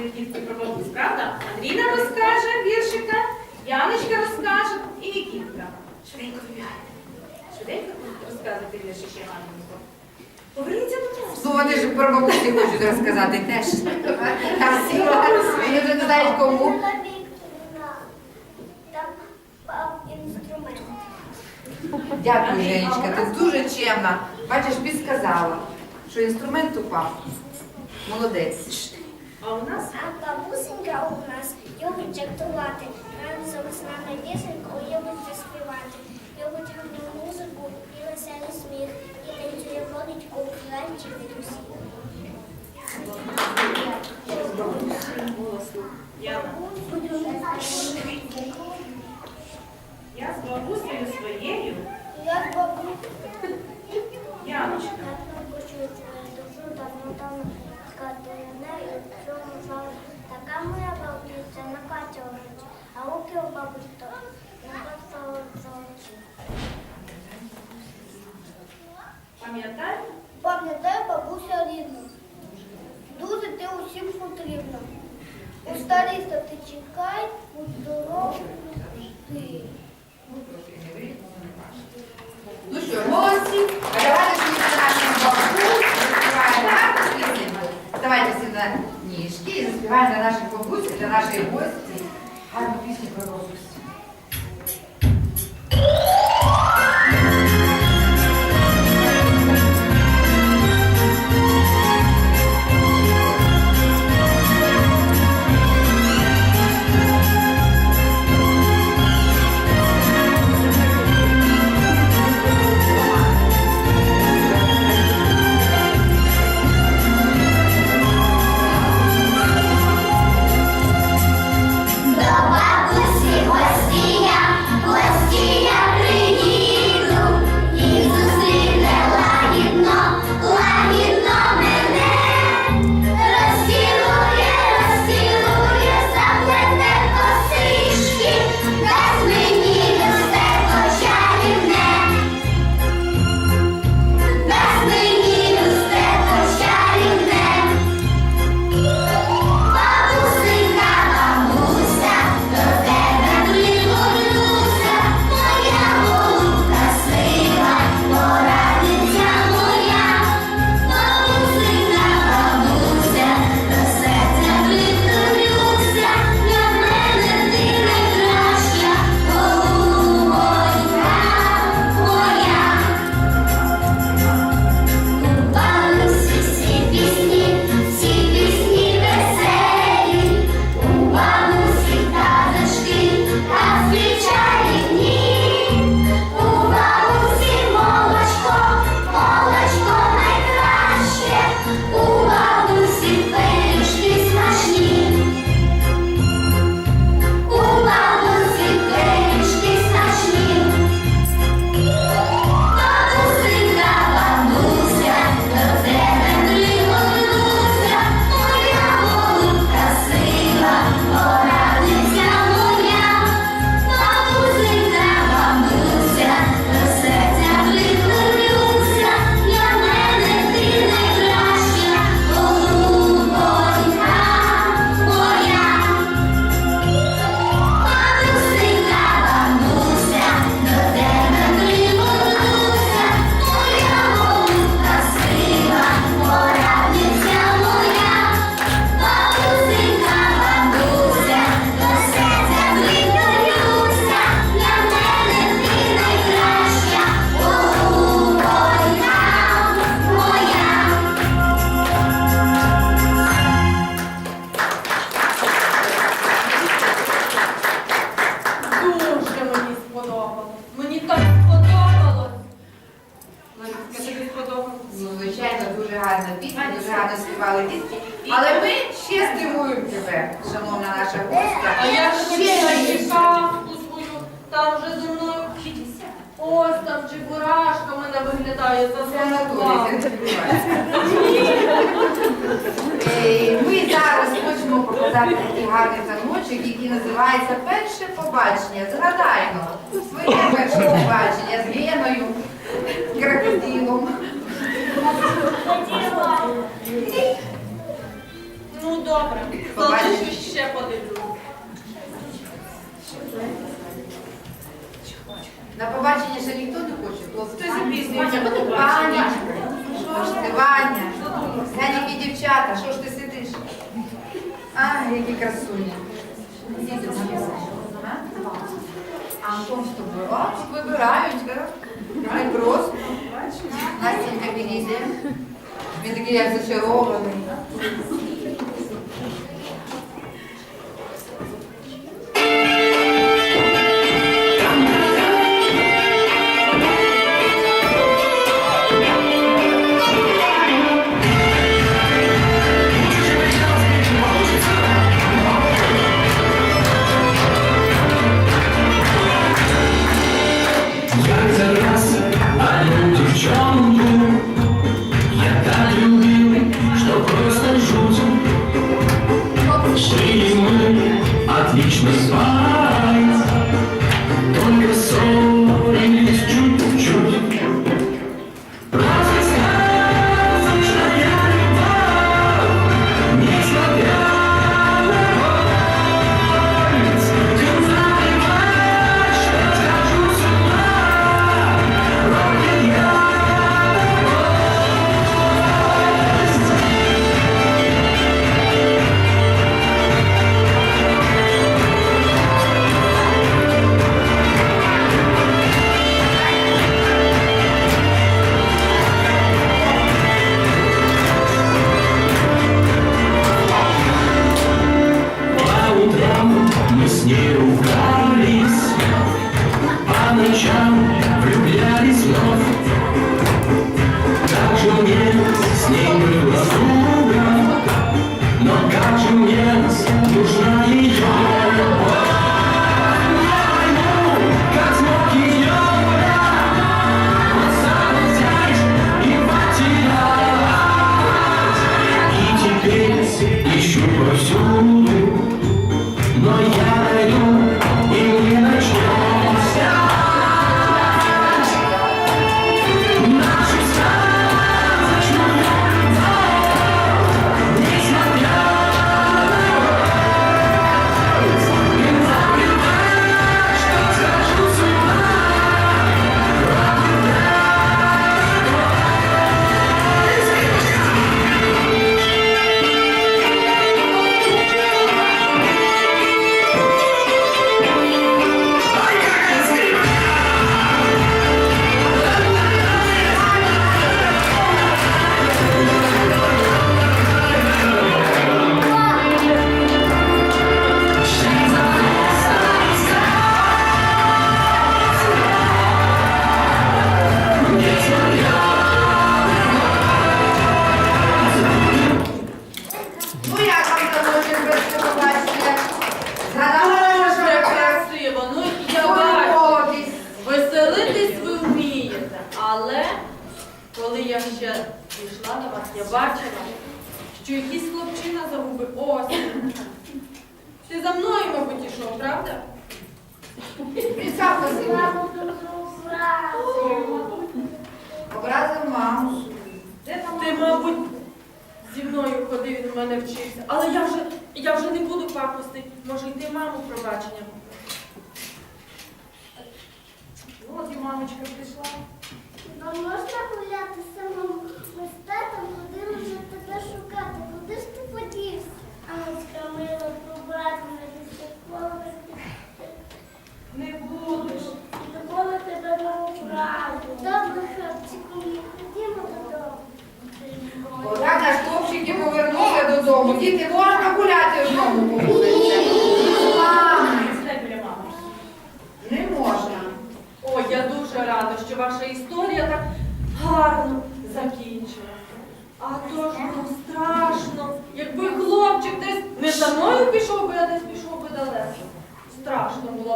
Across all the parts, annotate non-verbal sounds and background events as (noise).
від дітки про бабусь, правда? Андріна розкаже віршика, Яночка розкаже і Нікітка. Швиденько вибігайте. Швиденько розказуйте віршики гарненько. Поверніться до нас. Ну, вони ж про бабусі хочуть розказати теж. Та всі вони вже не знають кому. Там. Дякую, Женечка, ти дуже чемна. Бачиш, підсказала, що інструмент упав. Молодець. А у нас А бабусенька у нас любить жартувати, разом з нами пісеньку любить заспівати, любить гарну музику і веселий сміх, і танцює водичку краще від усіх. Я з бабусею своєю, Я бабу Яночка. я бабусю дуже давно давно скатую нею, в цьому залі. Така моя бабуся на Катя лежить, а руки у бабусі то на Катя золоті. Пам'ятай, Пам'ятай, бабуся рідна, дуже ти усім потрібна. У старіста ти чекай, у дорогу ти. Ну що, молодці, давайте всі на нашому бабу розпіваємо гарну пісеньку. Давайте всі на ніжки і заспіваємо для наших бабусь, для нашої дуже гарна пісня, дуже гарно співали дітки. Але ми ще здивуємо тебе, шановна наша гостя. А я Ще хотіла більше. свою. Там вже зі мною ось там чебурашка мене виглядає за Ми зараз хочемо показати такий гарний таночок, який називається Перше побачення. Згадаймо своє перше побачення з Геною, крокодилом. Ну добре. Залишу ще подивлюсь. На побачення ще ніхто не хоче, хлопці. Хтось запізнюється Ваня, що ж ти, Ваня? Глянь, які дівчата, що ж ти сидиш? А, які красуні. Антон з тобою? А, вибирають, так? Не просто. Настенька підійде. Він такий як. Мамочка прийшла. А можна гуляти самому? Ми з татом ходили вже тебе шукати. Куди ж ти подівся? А ми з Камилом після школи. Не будеш. Любові тебе правду. Добре, хлопчику, мій, ходімо додому. Отак наш хлопчики повернулися додому. Діти, можна гуляти знову по вулиці? Мам, Сідай біля мами. Не можна. Ой, я дуже рада, що ваша історія так гарно закінчилася. А то ж було страшно. Якби хлопчик десь не за мною пішов би, а десь пішов би далеко.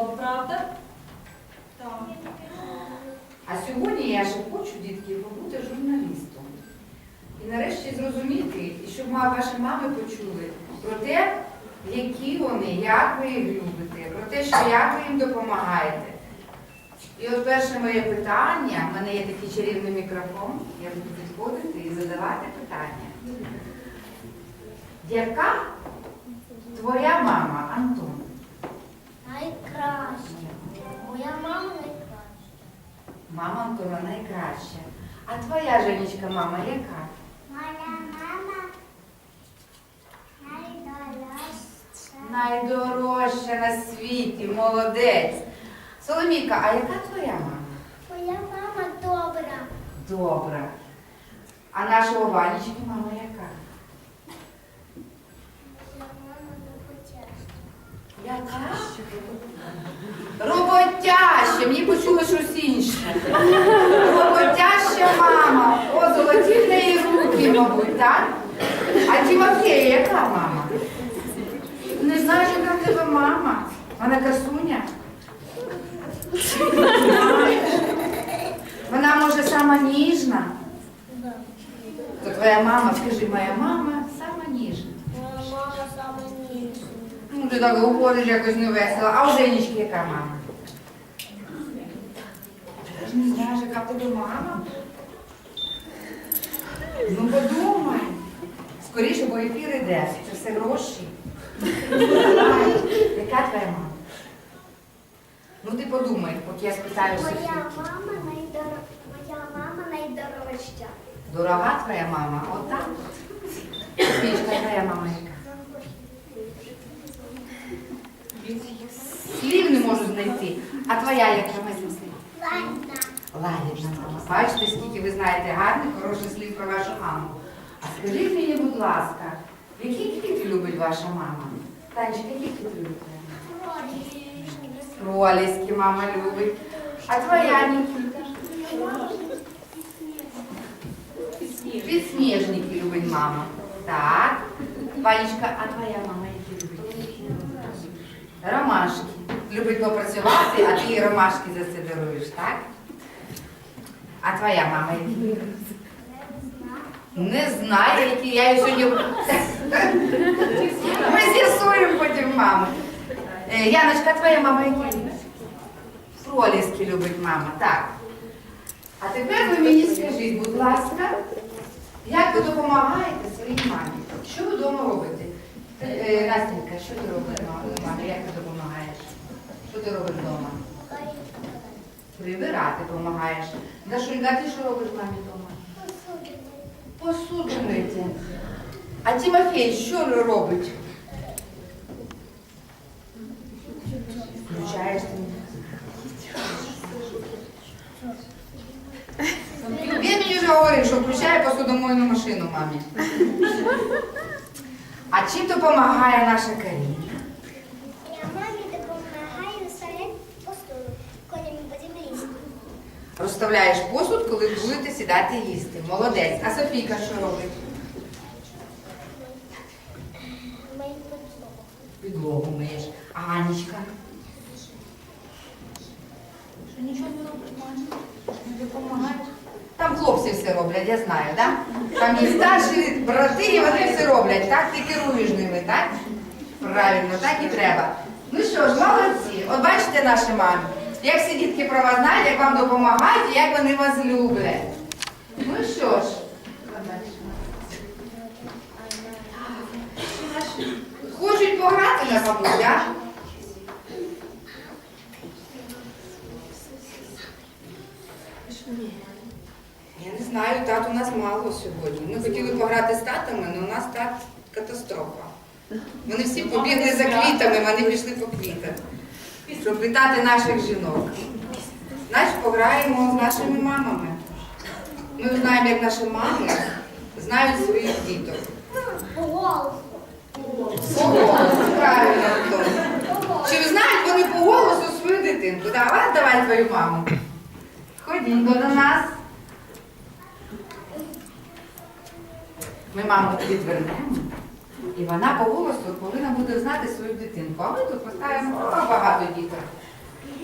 Страшно правда? Так. А сьогодні я ще хочу, дітки, побути журналістом. І нарешті зрозуміти, і щоб ваші мами почули про те, які вони, як ви їх любите, про те, що як ви їм допомагаєте. І от перше моє питання, в мене є такий чарівний мікрофон, я буду підходити і задавати питання. Яка Твоя мама, Антон. Найкраще. Моя мама найкраща. Мама Антона найкраща. А твоя Женечка, мама, яка? Моя мама найдорожча. Найдорожча на світі, молодець. Соломійка, а яка твоя мама? Моя мама добра. Добра. А нашого Ванечки мама яка? Моя мама роботяща. Яка? Роботяща, мені почули щось інше. Роботяща мама. О, золоті в неї руки, мабуть, так? А Тимофея яка мама? Не знаєш, яка в тебе мама? Вона красуня? Вона може сама ніжна. То твоя мама, скажи, моя мама сама ніжна. Моя мама саме ніжна. Ну, ти так говориш якось невесело. А у Женечки яка мама? Ж не знаєш, яка тебе мама? Ну подумай. Скоріше, бо ефір іде. Це все гроші. Яка твоя мама? Ну ти подумай, от я спитаю Софію. Моя мама найдор... Моя мама найдорожча. Дорога твоя мама, отак? Софійчка, твоя мама яка? Слів не можу знайти. А твоя яка мислі? Ладно. Лагідна мама. Бачите, скільки ви знаєте гарних, хороших слів про вашу маму. А скажіть мені, будь ласка, які квіти любить ваша мама? Танечка, які квіти любить твоя мама? Любить. А твоя Нікіта? Підсніжники любить мама. Так. Панічка, а твоя мама? Ромашки. Любить попрацювати, а ти ромашки за це даруєш, так? А твоя мама які? Не знаю, які я її сьогодні. Ми з'ясуємо потім мами. Е, Яночка, твоя мама які? Проліски любить мама, так. А тепер ви мені скажіть, будь ласка, як ви допомагаєте своїй мамі? Що ви вдома робите? Е, Настенька, що ти робиш мамі? Як ти допомагаєш? Що ти робиш вдома? Прибирати допомагаєш. Дашунька, ти що робиш мамі вдома? Посуду мити. А Тимофій що робить? Включаєш ти. Він мені вже говорив, що включає посудомойну машину мамі. А чим допомагає наша Каріна? Я мамі допомагаю ставити посуду, коли ми будемо їсти. Розставляєш посуд, коли будете сідати їсти. Молодець. А Софійка що робить? Підлогу миєш. А Анічка? Що нічого не робиш? Не допомагаєш? Там хлопці все роблять, я знаю, так? Там є старші брати, і вони все роблять, так? Ти керуєш ними, так? Правильно, так і треба. Ну що ж, молодці. От бачите наші мамі, як всі дітки про вас знають, як вам допомагають і як вони вас люблять. Ну що ж. Хочуть пограти на бабусь, так? Я не знаю, тат у нас мало сьогодні. Ми хотіли пограти з татами, але у нас тат катастрофа. Вони всі побігли за квітами, вони пішли по квітах, щоб вітати наших жінок. Значить, пограємо з нашими мамами. Ми знаємо, як наші мами знають своїх діток. По голосу, правильно, Антон. Чи знають вони по голосу свою дитинку? Давай, давай твою маму. Ходіть до нас. Ми маму відвернемо, і вона по голосу повинна буде знати свою дитинку. А ми тут поставимо багато діток.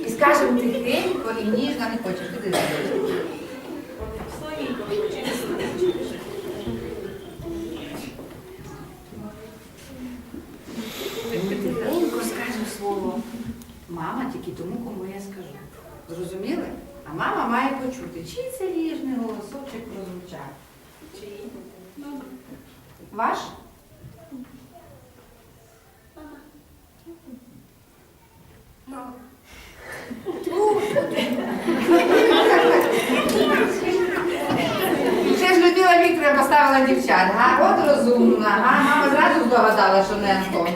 І скажемо тихенько і ніжно не хочеш туди. Соломійко, Тихенько скажемо слово. Мама тільки тому, кому я скажу. Зрозуміли? А мама має почути, чий це ніжний голосочок прозвучав. Ваш? Мама. Ще ж Людмила Вікторівна поставила дівчат. Га? От розумна. Га? Мама зразу здогадала, що не Антон.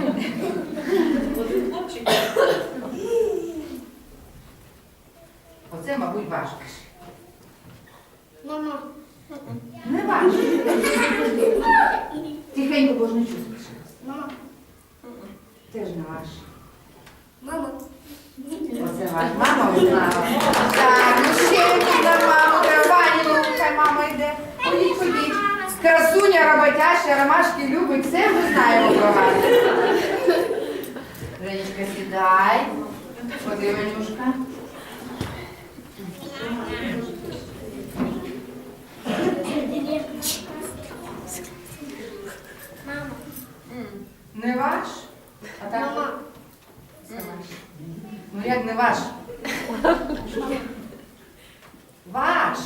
Не ваш? А так? Мама. Це ваш. Ну як не ваш? (laughs) Ваш.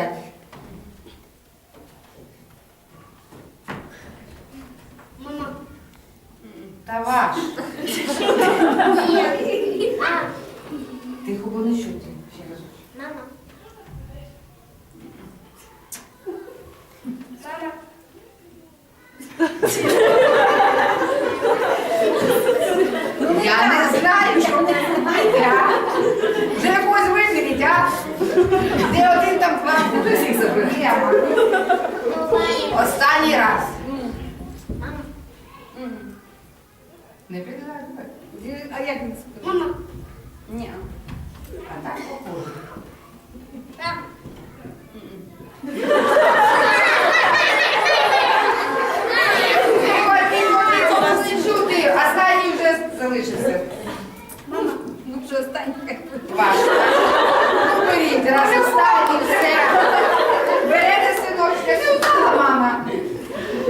далі. Мама. Та ваш. Тихо, бо не чути. лишився. Мама, ну вже останній. Важко. Ну, беріть, раз встали все. Берете синочка, не встала мама.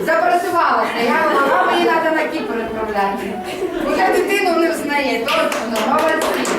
Запрацювалася. Я говорю, мама, її треба на Кіпр відправляти. Бо я дитину не взнає, точно, молодці.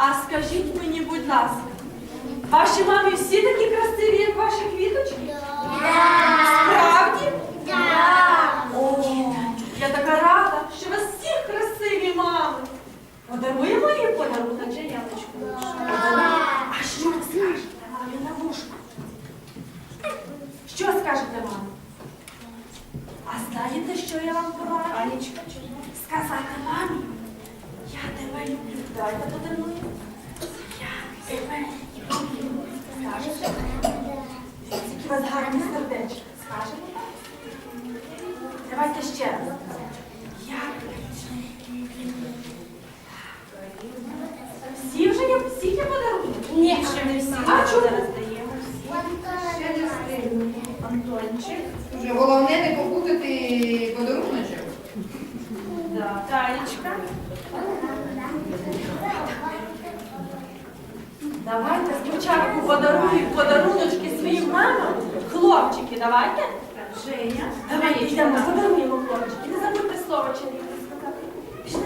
А скажіть мені, будь ласка, ваші мамі всі такі красиві, як ваші квіточки? Справді? О, я така рада, що у вас всі красиві мами. Подаруємо їм подарунок? Адже Яночку. А що ви скажете мамі на вушку? Що скажете мамі? А знаєте, що я вам пораджу? Анічка, чому? Сказати мамі, я тебе люблю. Давайте подаруємо. Я тебе люблю. Скажете? Які у вас гарні сердечки. Скажете? Давайте ще раз. Я тебе люблю. Всі вже є, всі є подарунки? Ні, ще не всі. А чому? Зараз даємо всі. Ще не встигли. Антончик. Вже головне не попутати подаруночок. Да. Танечка. Давайте спочатку подаруємо подаруночки своїм мамам. Хлопчики, давайте. Давайте йдемо, подаруємо хлопчики. Не забудьте слово чарівне сказати. Пішли.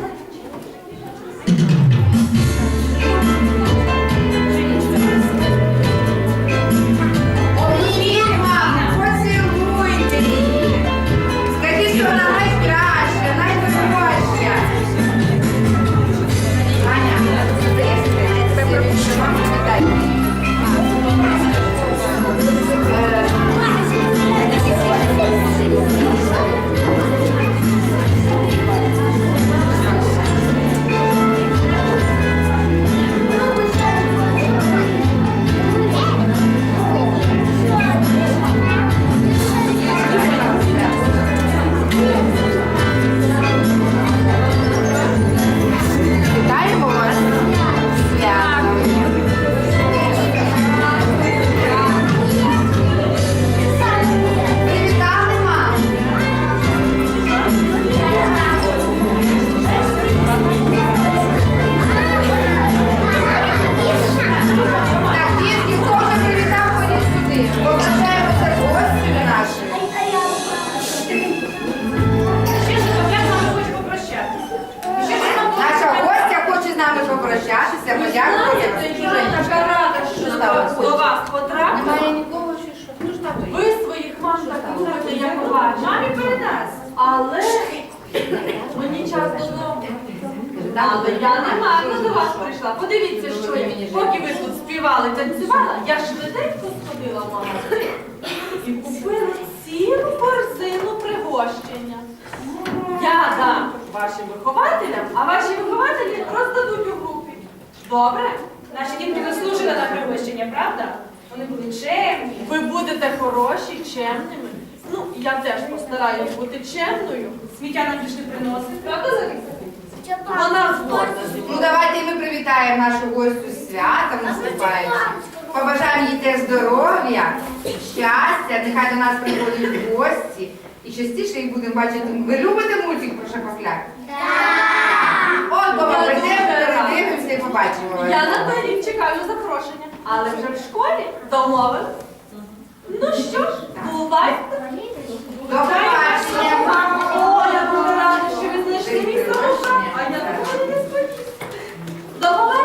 Вашим вихователям, а ваші вихователі роздадуть у групі. Добре? Наші дітки заслужили на пригощення, правда? Вони були чемні. Ви будете хороші, чемними. Ну, я теж постараюсь бути чемною. Сміття нам пішли приносити. Правда, Зарisa? Вона згодна Ну давайте ми привітаємо нашу гостю з святом наступаючим. Побажаємо їй теж здоров'я, щастя, нехай до нас приходять гості. І частіше їх будемо бачити. Ви любите мультик про шапокля? Так! От бо передивимося і побачимо. Я на той чекаю запрошення, але вже в школі домовив. Ну що ж, бувайте. До побачення. Оля була рада, що ви знайшли мій сорок, а я такого не сподіваюся. До побачення.